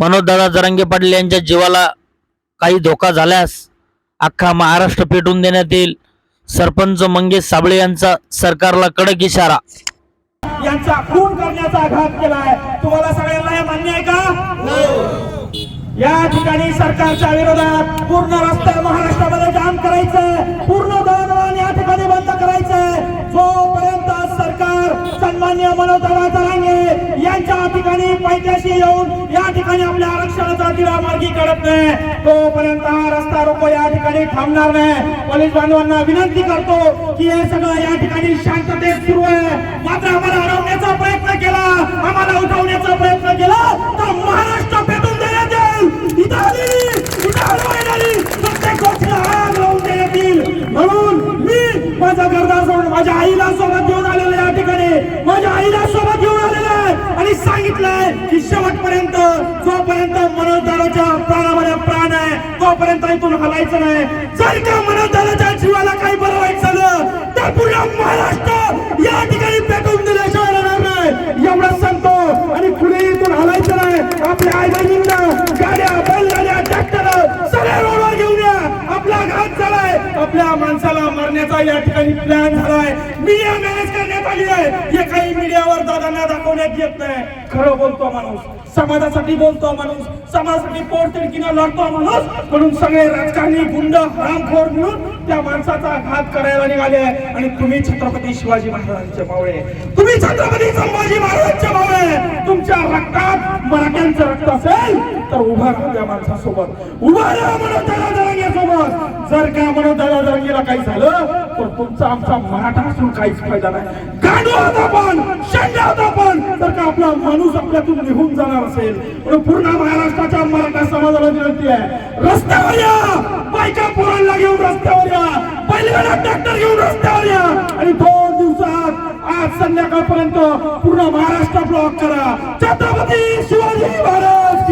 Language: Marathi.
मनोजदादा जरांगे पाटील यांच्या जीवाला काही धोका झाल्यास अख्खा महाराष्ट्र पेटून देण्यात येईल. सरपंच मंगेश साबळे यांचा सरकारला कडक इशारा. यांचा खून करण्याचा आघात केलाय. तुम्हाला सगळ्यांना हे मान्य आहे का? या ठिकाणी सरकारच्या विरोधात पूर्ण रस्ते महाराष्ट्रामध्ये जाम करायचंय. पूर्ण दळणवळण या ठिकाणी बंद करायचंय. जोपर्यंत सरकार सन्मान्य मनोज जरांगे यांच्या ठिकाणी पायथ्याशी येऊन या ठिकाणी तिढा मार्गी काढत नाही तोपर्यंत हा रस्ता रोको या ठिकाणी थांबणार नाही. पोलीस बांधवांना विनंती करतो की हे सगळं या ठिकाणी शांततेत सुरू आहे. मात्र आम्हाला अडवण्याचा प्रयत्न केला. आम्हाला उठवण्याचा प्रयत्न केला. तर महाराष्ट्र पेटून देण्यात येईल. इथं आलेली प्रत्येक गोष्टीला आग लावून देण्यात येईल. म्हणून मी माझा घरदार सोडून माझ्या आईला सोबत घेऊन आलेलो आहे या ठिकाणी माझ्या आईला सोबत घेऊन आलेलो आहे आणि सांगितलंय की शेवटपर्यंत जोपर्यंत मनोजदाराच्या प्राणामध्ये प्राण आहे तोपर्यंत इथून हलायचं नाही. जर का आपल्या माणसाला मारण्याचा या ठिकाणी प्लॅन झालाय. मीडिया मॅनेज करण्यात आली आहे. हे काही मीडियावर दादांना दाखवण्यात येत नाही. खरं बोलतो माणूस. समाजासाठी बोलतो माणूस. समाजासाठी पोटतिडकीनं लढतो माणूस. म्हणून सगळे राजकारणी गुंड हरामखोर मिळून त्या माणसाचा घात करायला निघाले आणि तुम्ही छत्रपती शिवाजी महाराजांचे मावळे. तुम्ही छत्रपती संभाजी महाराजांचे मावळे. तुमच्या रक्तात मराठ्यांचं रक्त असेल तर उभा राहा त्या माणसासोबत. उभा राहा म्हणून जरांगेसोबत जर का दादा जरांगेला काही झालं? तर तुमचा आमचा मराठा असून काहीच फायदा नाही. गांडू आता आपण शेंडे आहोत आपण जर का आपला माणूस आपल्यातून निघून जाणार असेल म्हणून पूर्ण महाराष्ट्राच्या मराठा समाजाला विनंती आहे. रस्त्यावर या! बायका पोरांना घेऊन रस्त्यावर या! बैलगाडा ट्रॅक्टर घेऊन रस्त्यावर या! आणि दोन दिवसात आज संध्याकाळपर्यंत पूर्ण महाराष्ट्र ब्लॉक करा. छत्रपती शिवाजी महाराज